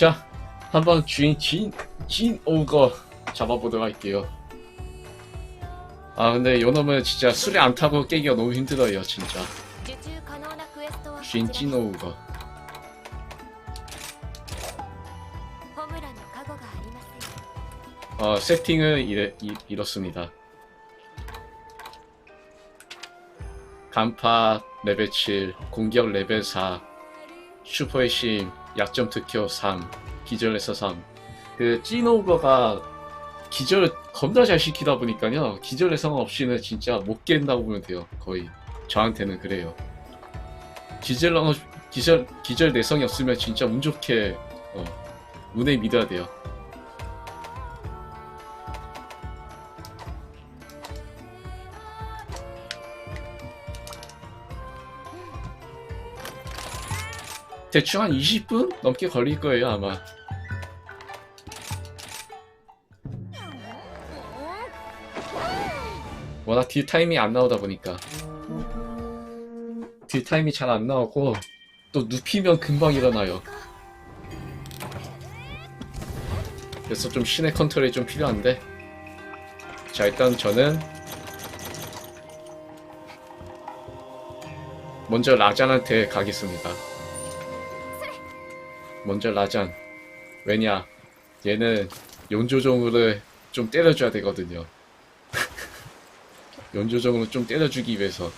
자, 한번 주인 진, 진 오거 잡아보도록 할게요. 아, 근데 요놈은 진짜 술이 안 타고 깨기가 너무 힘들어요, 진짜. 주인 진 오거. 어, 세팅은 이래, 이, 이렇습니다. 간파 레벨 7, 공격 레벨 4, 슈퍼의 심, 약점 특효 3, 기절에서 3. 그 찐오거가 기절을 겁나 잘 시키다 보니까요. 기절 예상 없이는 진짜 못 깬다고 보면 돼요. 거의. 저한테는 그래요. 기절, 어- 기절, 기절 내성이 없으면 진짜 운 좋게, 어, 운에 믿어야 돼요. 대충 한 20분 넘게 걸릴 거예요, 아마. 워낙 딜 타임이 안 나오다 보니까. 딜 타임이 잘 안 나오고, 또 눕히면 금방 일어나요. 그래서 좀 신의 컨트롤이 좀 필요한데. 자, 일단 저는 먼저 라잔한테 가겠습니다. 먼저 라잔. 왜냐? 얘는 연조종으로 좀 때려줘야 되거든요. 연조종으로 좀 때려주기 위해서.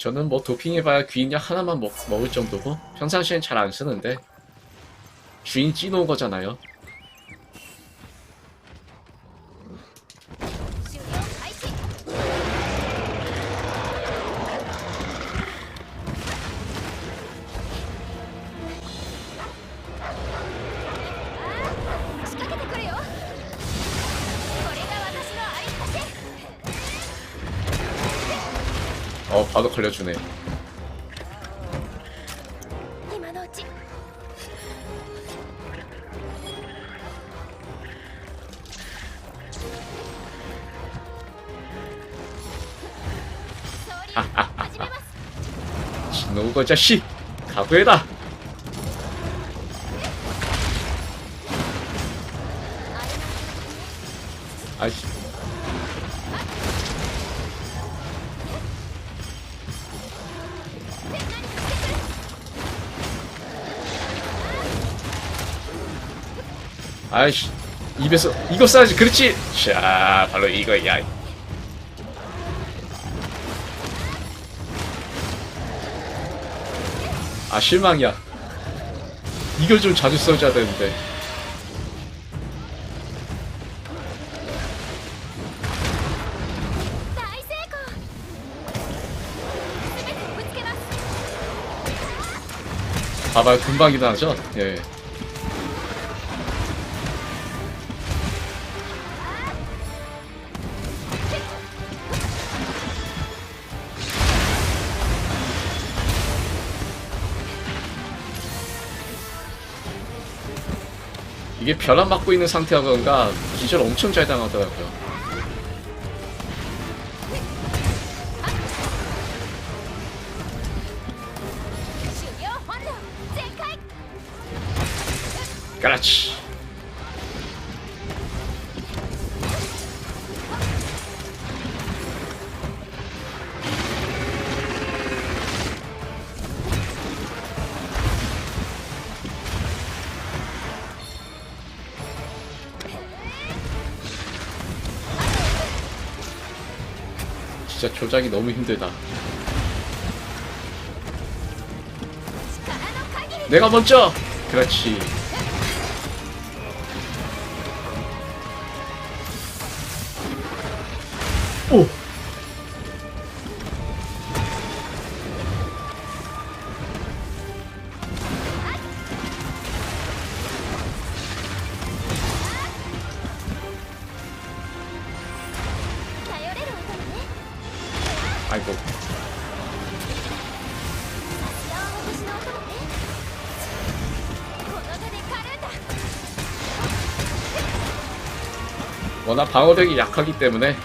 저는 뭐 도핑해봐야 귀인약 하나만 먹, 먹을 정도고 평상시엔 잘 안 쓰는데 주인 찌놓은 거잖아요. 살려주네. 신노우거 자식 각오해다 아씨. 아이씨 입에서 이거 써야지. 그렇지. 자 바로 이거야. 아 실망이야. 이걸 좀 자주 써줘야 되는데. 봐봐요. 금방 이동하죠? 예. 예. 이게 벼락 맞고 있는 상태라던가 기절 엄청 잘 당하더라고요. 그렇지. 진짜 조작이 너무 힘들다 내가 먼저! 그렇지 오! 방어력이 약하기 때문에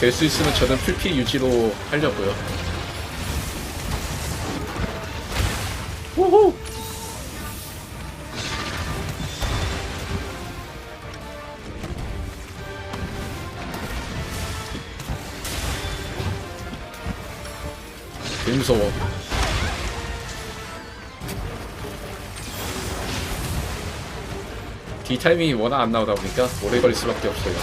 될 수 있으면 저는 풀피 유지로 하려고요. 개 무서워. 디타이밍이 워낙 안 나오다 보니까 오래 걸릴 수밖에 없어요.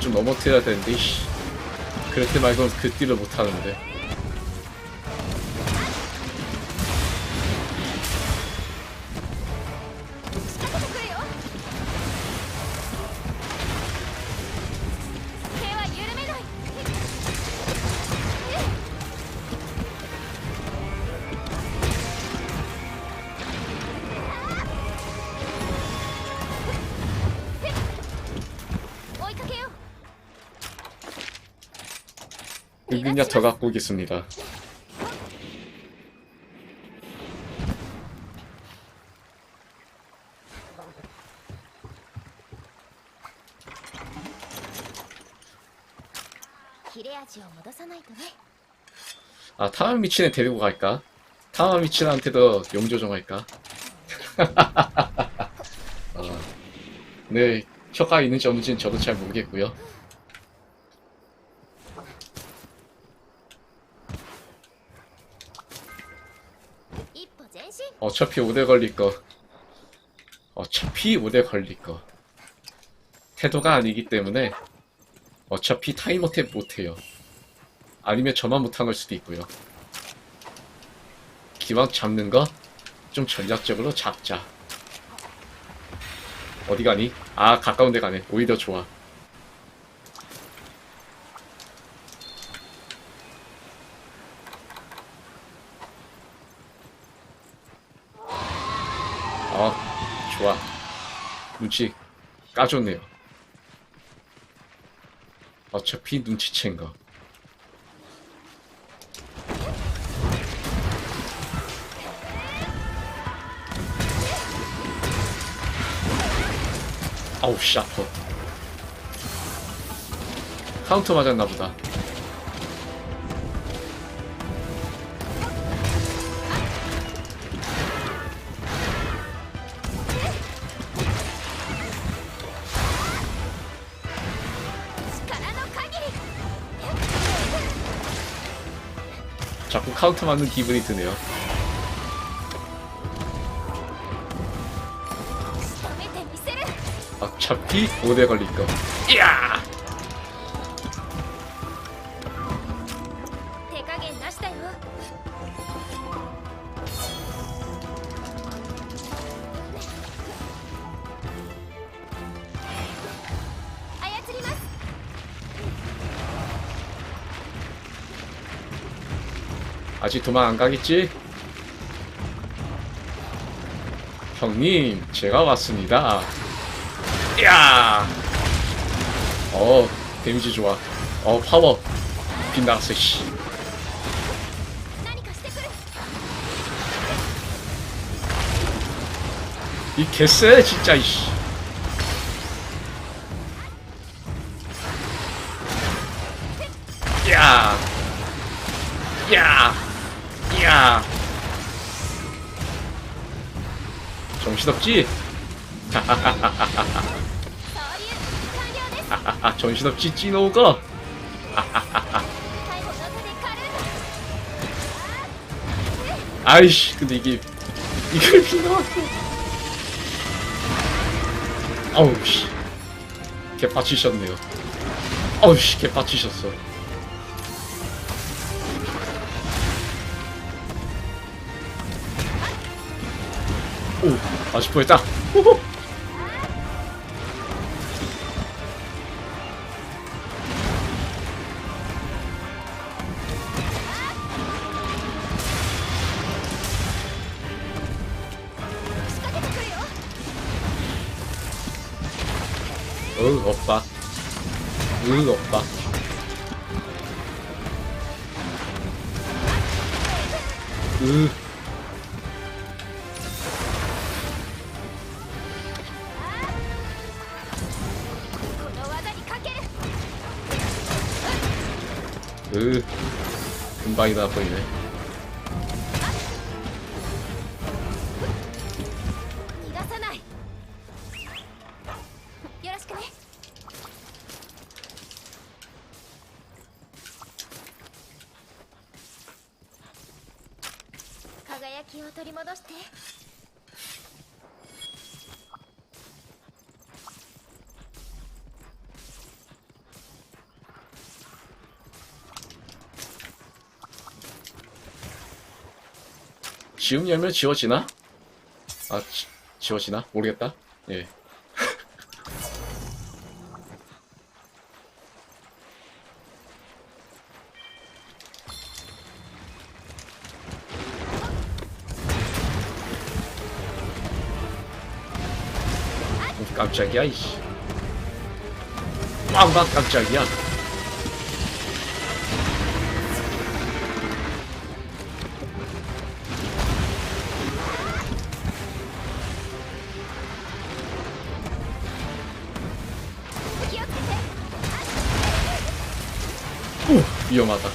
좀 넘어트려야 되는데 씨. 그럴 때 말고는 그 띠를 못하는데 능력 더 갖고 오겠습니다. 아 타마미치네 데리고 갈까? 타마미치한테도 용조정할까? 아, 어, 네 효과 있는지 없는지는 저도 잘 모르겠고요. 어차피 오래 걸릴 거. 어차피 오래 걸릴 거. 태도가 아니기 때문에 어차피 타이머 탭 못해요. 아니면 저만 못한 걸 수도 있고요. 기왕 잡는 거 좀 전략적으로 잡자. 어디 가니? 아 가까운 데 가네. 오히려 좋아. 아 좋아. 눈치 까줬네요. 어차피 눈치챈 거. 아우 씨 아파. 카운터 맞았나 보다. 카운트 맞는 기분이 드네요. 어차피 5대 걸릴 거. 이야! 아직 도망 안 가겠지? 형님, 제가 왔습니다. 야! 어, 데미지 좋아. 어, 파워. 빗나갔어, 씨. 이 개쎄, 진짜, 이씨. 야! 야! 야. 정신없지? 정신없지 찌노가 아이씨 근데 이게 이걸 비나왔어. 아우씨. 개빠치셨네요. 아우씨 개빠치셨어. 오, 아쉽 뻔했다. 호호. 으 엇박 으 엇박 금방이다 보이네 지움 열면 지워지나? 아 지, 지워지나? 모르겠다 예 오, 깜짝이야 이씨 빵빵 깜짝이야 위험하다.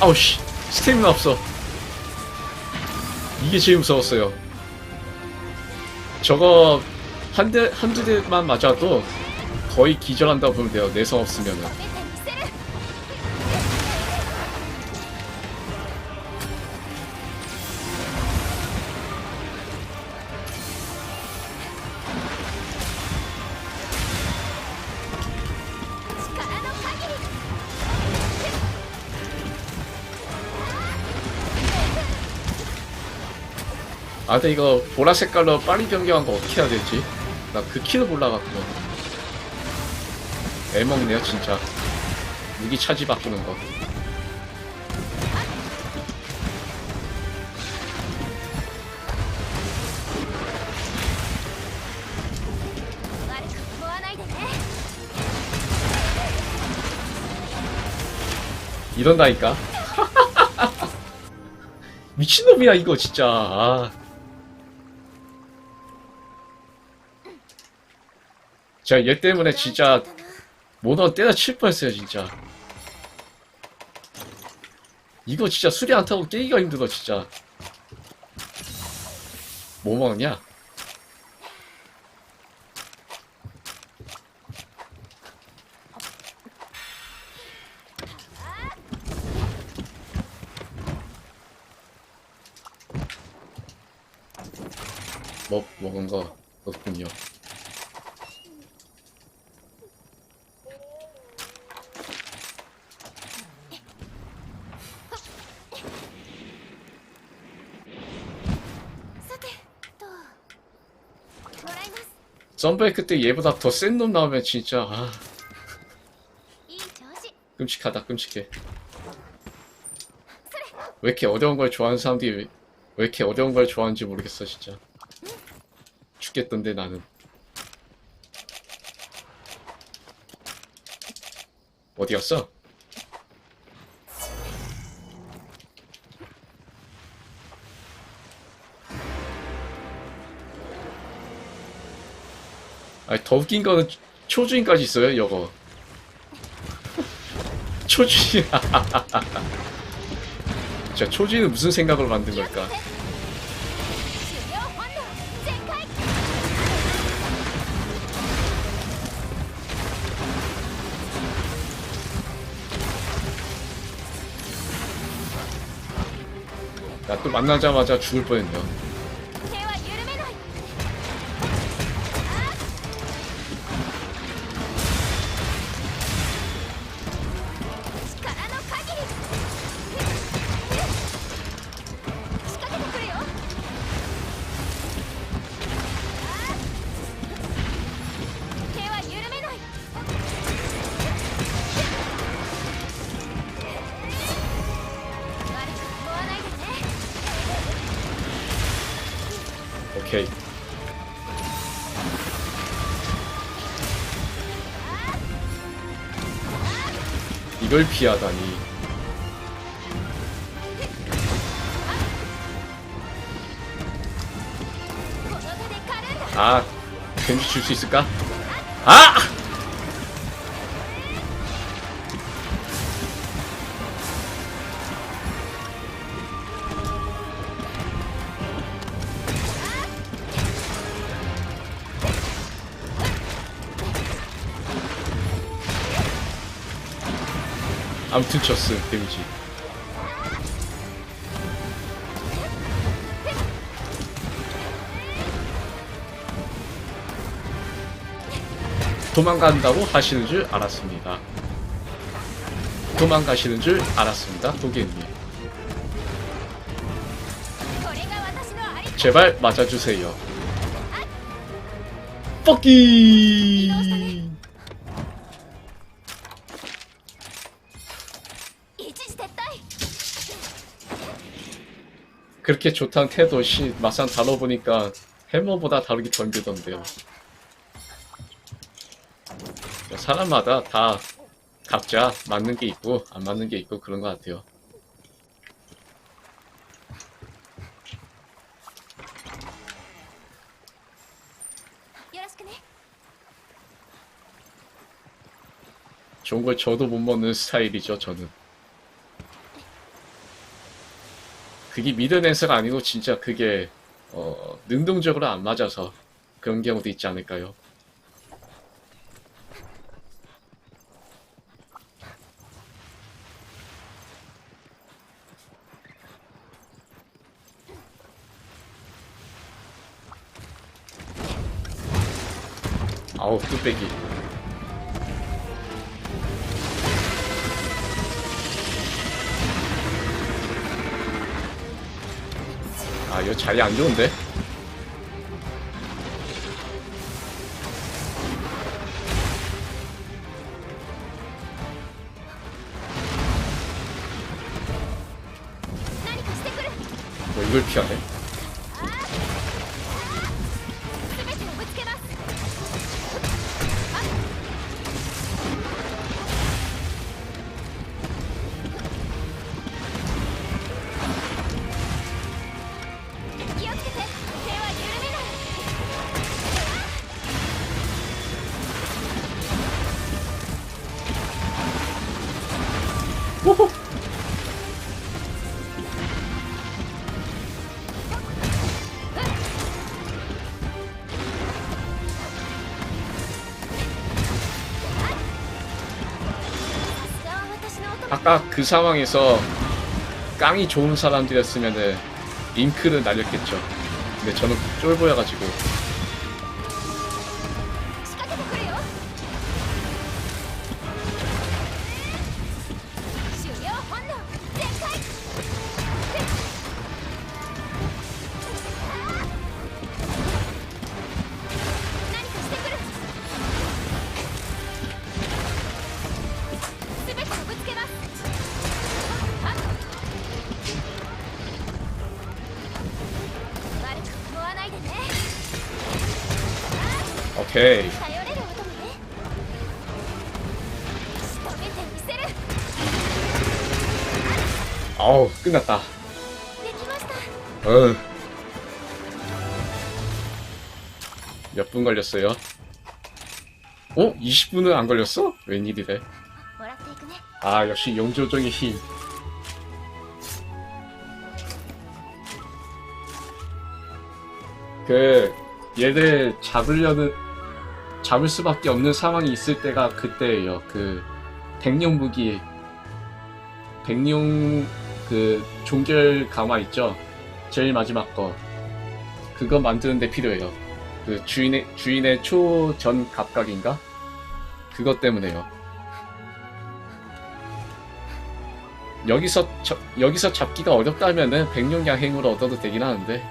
아우씨. 스태미나 없어. 이게 제일 무서웠어요. 저거 한 대, 한두 대만 맞아도 거의 기절한다고 보면 돼요. 내성 없으면은 아 근데 이거 보라 색깔로 빨리 변경한 거 어떻게 해야 되지? 나 그 키도 몰라갖고. 애먹네요 진짜. 무기 차지 바꾸는 거. 이런다니까? 미친놈이야 이거 진짜. 아. 제가 얘 때문에 진짜 모너 때려칠 뻔했어요 진짜 이거 진짜 수리 안 타고 깨기가 힘들어 진짜 뭐 먹냐? 썬바이크 때 얘보다 더 센 놈 나오면 진짜 아. 끔찍하다 끔찍해 왜 이렇게 어려운 걸 좋아하는 사람들이 왜, 왜 이렇게 어려운 걸 좋아하는지 모르겠어 진짜 죽겠던데 나는 어디였어? 아니 더 웃긴 거는 초주인까지 있어요 여거? 초주인. 진짜 초주인은 무슨 생각으로 만든 걸까? 나 또 만나자마자 죽을 뻔했네요. 이걸 피하다니 아 벤지 줄 수 있을까? 아! 아무튼 쳤음 데미지. 도망간다고 하시는 줄 알았습니다. 도망가시는 줄 알았습니다 도개님. 제발 맞아주세요. 아! 뻑기 그렇게 좋다는 태도 시 막상 다뤄보니까 해머보다 다르게 더 힘들던데요. 사람마다 다 각자 맞는 게 있고 안 맞는 게 있고 그런 것 같아요. 좋은 걸 저도 못 먹는 스타일이죠, 저는. 그게 미드댄스가 아니고 진짜 그게 어, 능동적으로 안 맞아서 그런 경우도 있지 않을까요? 아우 뚝배기 이거 자리 안 좋은데? 뭐 이걸 피하네? 딱 그 상황에서 깡이 좋은 사람들이었으면은 링크를 날렸겠죠. 근데 저는 쫄보여가지고 오케이. 아우 끝났다. 어. 몇 분 걸렸어요? 어? 20분은 안 걸렸어? 웬일이래? 아 역시 용조정의 힘. 그 얘들 잡으려는 잡을 수밖에 없는 상황이 있을 때가 그때예요. 그 백룡 무기 백룡 그 종결 강화 있죠. 제일 마지막 거 그거 만드는데 필요해요. 그 주인의 주인의 초전 갑각인가? 그것 때문에요. 여기서 저- 여기서 잡기가 어렵다면은 백룡 야행으로 얻어도 되긴 하는데.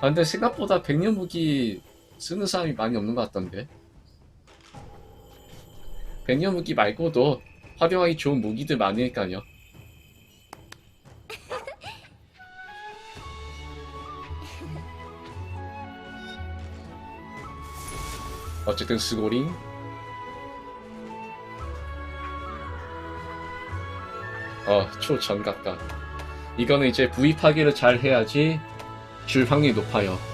아, 근데 생각보다 백룡 무기 쓰는 사람이 많이 없는 것 같던데. 백룡 무기 말고도 활용하기 좋은 무기들 많으니까요. 어쨌든 스고링 어, 초전각각. 이거는 이제 파괴를 잘 해야지 줄 확률이 높아요.